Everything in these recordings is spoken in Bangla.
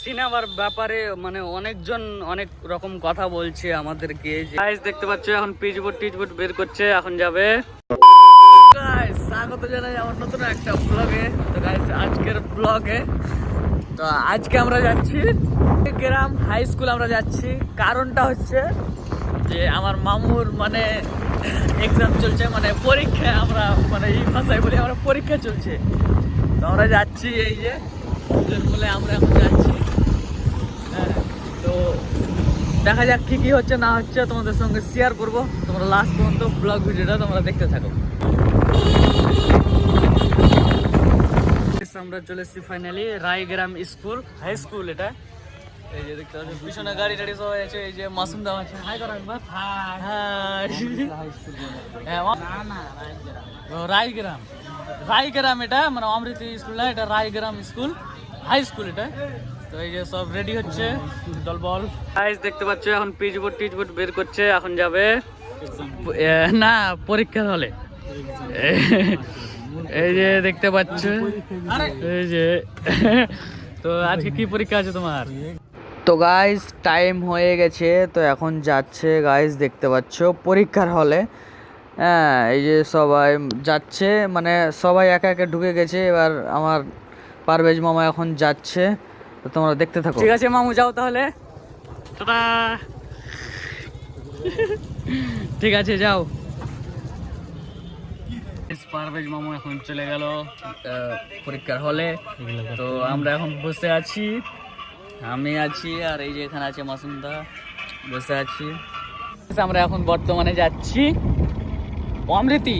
সিনেমার ব্যাপারে মানে অনেকজন অনেক রকম কথা বলছে আমাদেরকে দেখতে পাচ্ছ, এখন পিচবোর্ড টিচবোর্ড বের করছে, এখন যাবে। স্বাগত জানাই আমার নতুন একটা ব্লগে তো গাইস আজকের ব্লগে তো আজকে আমরা যাচ্ছি গ্রাম হাই স্কুল আমরা যাচ্ছি। কারণটা হচ্ছে যে আমার মামুর মানে এক্সাম চলছে মানে পরীক্ষা আমরা মানে এই ভাষায় বলি আমরা পরীক্ষা চলছে। তো আমরা যাচ্ছি এই যে বলে আমরা এখন যাচ্ছি। হ্যাঁ, তো দেখা যাক কি কি হচ্ছে না হচ্ছে তোমাদের সঙ্গে শেয়ার করব। তোমরা লাস্ট পর্যন্ত ব্লগ ভিডিওটা তোমরা দেখতে থাকো। আমরা চলে এসেছি finally Raigram school high school এটা। এই যে দেখতে পাচ্ছি পিছনে গাড়ি টাড়ি সবাই আছে এই যে মাসুম দাম আছে। হাই করো একবার। হাই। হ্যাঁ রায়গ্রাম। রায়গ্রাম। এটা মানে অমৃতি স্কুল না এটা রায়গ্রাম স্কুল। হাই স্কুল এটা। তো এই যে সব রেডি হচ্ছে দলবল গাইস দেখতে পাচ্ছ এখন পিচবোর্ড টিচবোর্ড বের করছে এখন যাবে না পরীক্ষা হলে। এই যে দেখতে পাচ্ছ এই যে। তো আজকে কি পরীক্ষা আছে তোমার? তো গাইস টাইম হয়ে গেছে তো এখন যাচ্ছে গাইস দেখতে পাচ্ছ পরীক্ষার হলে হ্যাঁ এই যে সবাই যাচ্ছে মানে সবাই একা একা ঢুকে গেছে এবার আমার পারভেজ মামা এখন যাচ্ছে তো তোমরা দেখতে থাকো। ঠিক আছে মামু যাও তাহলে। ঠিক আছে যাও। পারভেজ মামু এখন চলে গেল পরীক্ষার হলে তো আমরা এখন বসে আছি। আমি আছি আর এই যে এখানে আছে মাসুমদা, বসে আছি। আমরা এখন বর্তমানে যাচ্ছি অমৃতি।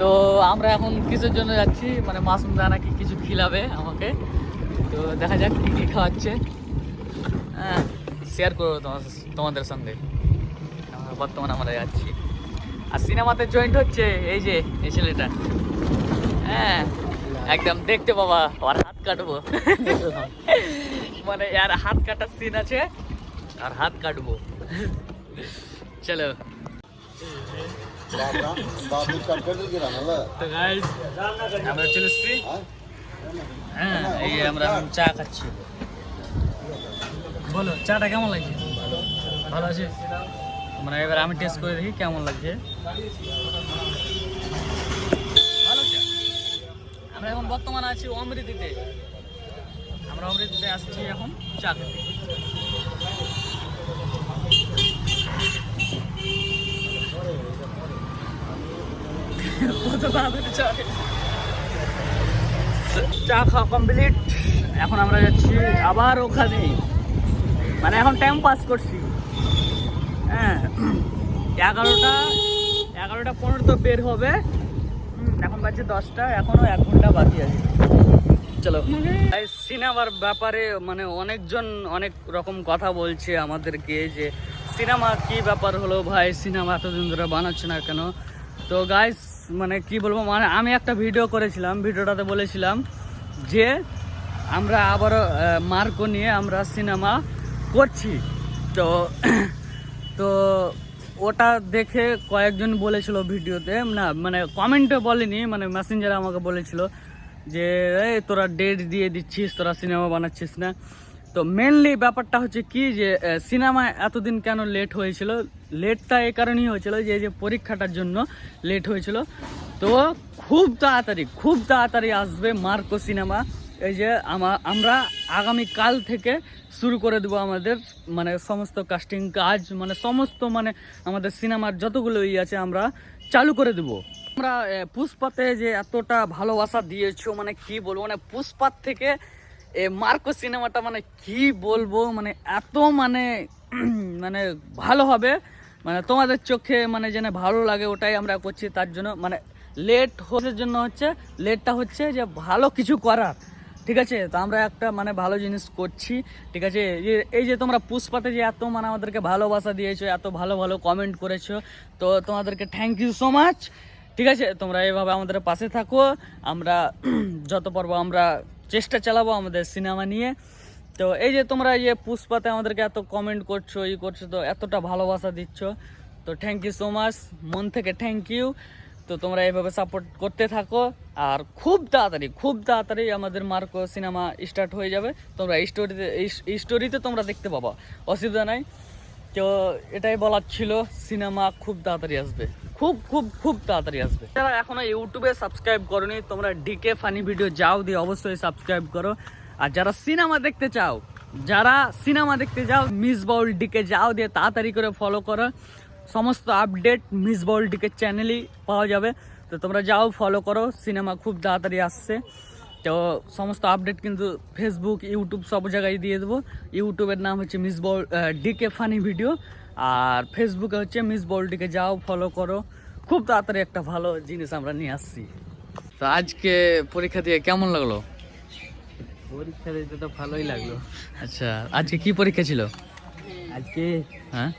তো আমরা এখন কিসের জন্য যাচ্ছি মানে মাসুমদা নাকি কিছু খিলাবে আমাকে। তো দেখা যাক কি কি খাওয়াচ্ছে। হ্যাঁ শেয়ার করব তোমার তোমাদের সঙ্গে। বর্তমানে আমরা যাচ্ছি। আর সিনেমাতে জয়েন্ট হচ্ছে এই যে, এই ছেলেটা। হ্যাঁ একদম দেখতে বাবা আর হাত কাটবো। মানে আর হাত কাটার সিন আছে। আর হাত কাটবো। চলো। আমরা চলে এসছি। হ্যাঁ এই আমরা চা খাচ্ছি। বলো, চাটা কেমন লাগছে? ভালো আছে? মানে এবার আমি টেস্ট করে দেখি কেমন লাগছে। আমরা এখন বর্তমানে আছি অমৃতিতে। আমরা অমৃতিতে আসছি এখন চা খেতে চা খাওয়া কমপ্লিট এখন আমরা যাচ্ছি আবার ওখানে। মানে এখন টাইম পাস করছি। হ্যাঁ। এগারোটা এগারোটা পনেরো তো বের হবে। এখন বাজছে দশটা, এখনও এক ঘণ্টা বাকি আছে। চলো। এই সিনেমার ব্যাপারে মানে অনেকজন অনেক রকম কথা বলছে আমাদেরকে যে সিনেমা কি ব্যাপার হলো ভাই? সিনেমা এতদিন ধরে বানাচ্ছে না কেন? তো গাইস মানে কি বলব মানে আমি একটা ভিডিও করেছিলাম ভিডিওটাতে বলেছিলাম যে আমরা আবারও মার্কো নিয়ে আমরা সিনেমা করছি। তো তো ওটা দেখে কয়েকজন বলেছিল ভিডিওতে না মানে কমেন্টে বলেনি মানে মেসেঞ্জারে আমাকে বলেছিল। যে, এই, তোরা ডেট দিয়ে দিচ্ছিস, তোরা সিনেমা বানাচ্ছিস না। তো মেনলি ব্যাপারটা হচ্ছে কি যে সিনেমা এতদিন কেন লেট হয়েছিল? লেটটা এ কারণেই হয়েছিল যে যে পরীক্ষাটার জন্য লেট হয়েছিল। তো খুব তাড়াতাড়ি খুব তাড়াতাড়ি আসবে মার্কো সিনেমা এই যে, আমা- আমরা আগামী কাল থেকে শুরু করে দেবো আমাদের মানে সমস্ত কাস্টিং কাজ মানে সমস্ত মানে আমাদের সিনেমার যতগুলো ই আছে, আমরা চালু করে দেবো। আমরা পুষ্পাতে যে এতটা ভালোবাসা দিয়েছ মানে কি বলব মানে পুষ্পার থেকে, এ, মার্কো সিনেমাটা মানে কি বলব মানে এত মানে মানে ভালো হবে মানে তোমাদের চোখে মানে যেন ভালো লাগে ওটাই আমরা করছি, তার জন্য মানে লেট হওয়ার জন্য হচ্ছে লেটটা হচ্ছে যে ভালো কিছু করার। ঠিক আছে? তো আমরা একটা মানে ভালো জিনিস করছি, ঠিক আছে? এই- যে তোমরা পুষ্পাতে যে এত মানে আমাদেরকে ভালোবাসা দিয়েছ, এত ভালো ভালো কমেন্ট করেছ, তো তোমাদেরকে থ্যাংক ইউ সো মাচ ঠিক আছে? তোমরা এভাবে আমাদের পাশে থাকো, আমরা যত পারব আমরা চেষ্টা চালাবো আমাদের সিনেমা নিয়ে। তো এই যে তোমরা এই যে পুষ্পাতে আমাদেরকে এত কমেন্ট করছ, ই করছ, তো এতটা ভালোবাসা দিচ্ছ, তো থ্যাংক ইউ সো মাচ মন থেকে থ্যাংক ইউ তো তোমরা এইভাবে সাপোর্ট করতে থাকো। আর খুব তাড়াতাড়ি খুব তাড়াতাড়ি আমাদের মার্কো সিনেমা স্টার্ট হয়ে যাবে। তোমরা স্টোরিতে স্টোরিতে তোমরা দেখতে পাবা। অসুবিধা নাই। তো এটাই বলার ছিল, সিনেমা খুব তাড়াতাড়ি আসবে। খুব খুব খুব তাড়াতাড়ি আসবে। যারা এখনও ইউটিউবে সাবস্ক্রাইব করনি, তোমরা ডিকে ফানি ভিডিও যাও দিয়ে অবশ্যই সাবস্ক্রাইব করো। আর যারা সিনেমা দেখতে চাও, যারা সিনেমা দেখতে যাও মিস বাউল ডিকে যাও দিয়ে তাড়াতাড়ি করে ফলো করো। সমস্ত update miss Baul D K চ্যানেলই পাওয়া যাবে। তো তোমরা যাও ফলো করো সিনেমা খুব তাড়াতাড়ি আসছে। তো সমস্ত আপডেট কিন্তু ফেসবুক ইউটিউব সব জায়গায় দিয়ে দেবো। ইউটিউবের নাম হচ্ছে মিস বল ডিকে ফানি ভিডিও আর ফেসবুকে হচ্ছে মিস বলটিকে যাও ফলো করো। খুব তাড়াতাড়ি একটা ভালো জিনিস আমরা নিয়ে আসছি। তো আজকে পরীক্ষা দিয়ে কেমন লাগল? পরীক্ষা দিতে তো ভালোই লাগল। আচ্ছা আজকে কি পরীক্ষা ছিল? আজকে হ্যাঁ?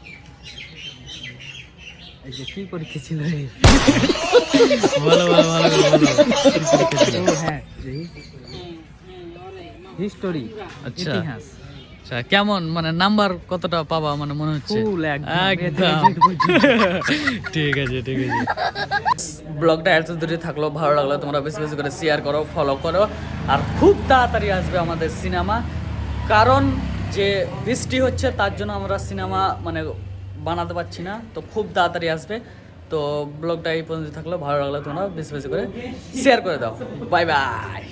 আজকে কি পরীক্ষা ছিল রে। ভালো ভালো ভালো ভালো হ্যাঁ হিস্টোরি আচ্ছা। ইতিহাস। আচ্ছা কেমন? মানে নাম্বার কতটা পাবা? মানে মনে হচ্ছে ঠিক আছে ঠিক আছে। ব্লগটা এত দূরে থাকল ভালো লাগল। তোমরা বেশি বেশি করে শেয়ার করো ফলো করো। আর খুব তাড়াতাড়ি আসবে আমাদের সিনেমা। কারণ যে বৃষ্টি হচ্ছে তার জন্য আমরা সিনেমা মানে বানাতে পারছি না, তো খুব তাড়াতাড়ি আসবে। তো ব্লগটা এই পর্যন্ত থাকল, ভালো লাগল তোমরা, বেশি বেশি করে শেয়ার করে দাও। Bye bye